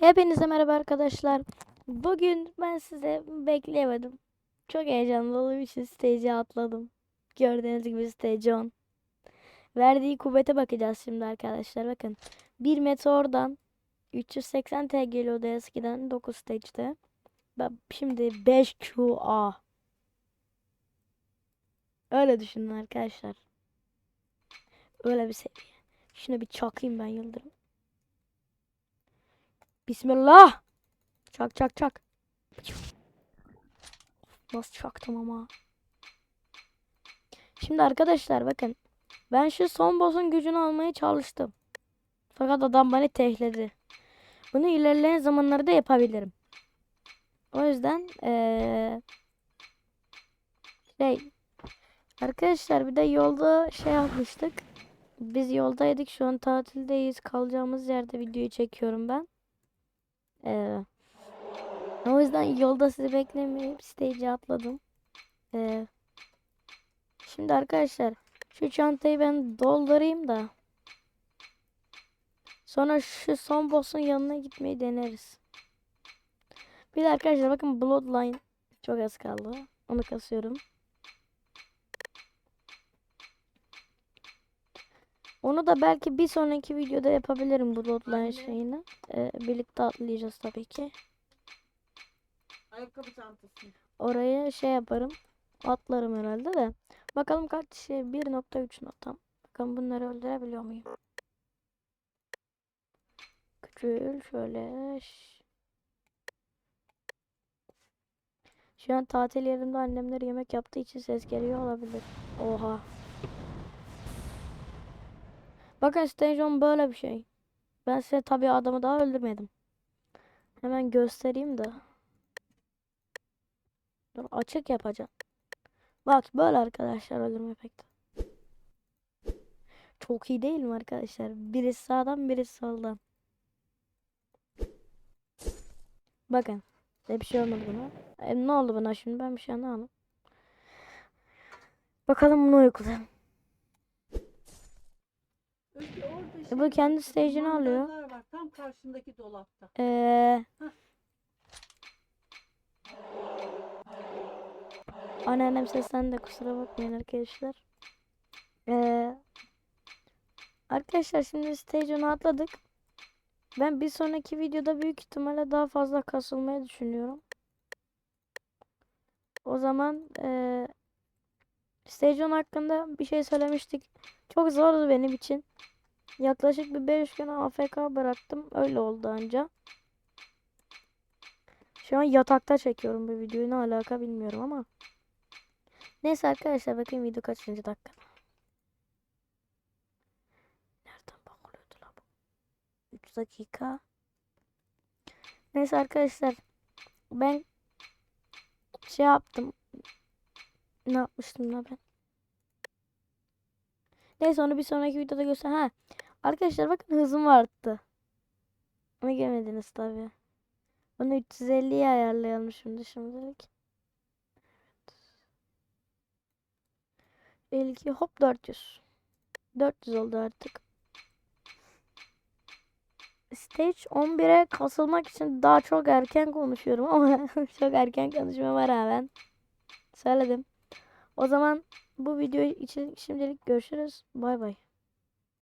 Hepinize merhaba arkadaşlar. Bugün ben size bekleyemedim. Çok heyecanlı olduğum için stage'e atladım. Gördüğünüz gibi stage 10. Verdiği kuvvete bakacağız şimdi arkadaşlar. Bakın. 1 meteordan 380 T geliyordu eskiden 9 stage'de. Şimdi 5 QA. Öyle düşünün arkadaşlar. Öyle bir seviye. Şuna bir çakayım ben yıldırım. Bismillah. Çak çak çak. Nasıl çaktım ama. Şimdi arkadaşlar bakın. Ben şu son boss'un gücünü almaya çalıştım. Fakat adam beni tehledi. Bunu ilerleyen zamanlarda yapabilirim. O yüzden eee şey arkadaşlar bir de yolda şey yapmıştık. Biz yoldaydık şu an tatildeyiz. Kalacağımız yerde videoyu çekiyorum ben. Ee, o yüzden yolda sizi beklemeyip stage'e atladım. Ee, şimdi arkadaşlar şu çantayı ben doldurayım da sonra şu son boss'un yanına gitmeyi deneriz. Bir de arkadaşlar bakın Bloodline çok az kaldı. Onu kasıyorum. Onu da belki bir sonraki videoda yapabilirim Bloodline Anne. şeyini. Ee, birlikte atlayacağız tabii ki. Ayakkabı çantası. Oraya şey yaparım. Atlarım herhalde de. Bakalım kaç şey 1.3 notam. Bakalım bunları öldürebiliyor muyum? Küçül şöyle. Şu an tatil yerimde annemler yemek yaptığı için ses geliyor olabilir. Oha. Bakın Station böyle bir şey. Ben size tabii adamı daha öldürmedim. Hemen göstereyim de. Dur açık yapacağım. Bak böyle arkadaşlar öldürme efekti. Çok iyi değil mi arkadaşlar? Birisi sağdan birisi soldan. Bakın. Ne bir şey olmadı buna. E, ne oldu buna şimdi? Ben bir şey anlamadım. Bakalım bunu uygulayalım. Orada E, bu kendi stage'ini alıyor. var tam karşındaki dolapta. Ee, anneannem seslendi kusura bakmayın arkadaşlar. Ee, arkadaşlar şimdi stage 10'u atladık. Ben bir sonraki videoda büyük ihtimalle daha fazla kasılmayı düşünüyorum. O zaman ee, 10 hakkında bir şey söylemiştik. Çok zordu benim için. Yaklaşık bir 5 gün AFK bıraktım. Öyle oldu anca. Şu an yatakta çekiyorum bu videoyu. Ne alaka bilmiyorum ama. Neyse arkadaşlar bakayım video kaçıncı dakika. Nereden bakılıyordu la bu? 3 dakika. Neyse arkadaşlar. Ben şey yaptım. Ne yapmıştım la ben? Neyse onu bir sonraki videoda göster. Ha. Arkadaşlar bakın hızım arttı. Onu görmediniz tabii. Bunu 350'ye ayarlayalım şimdi şimdilik. 52 hop 400. 400 oldu artık. Stage 11'e kasılmak için daha çok erken konuşuyorum ama çok erken konuşmama rağmen söyledim. O zaman bu video için şimdilik görüşürüz. Bay bay.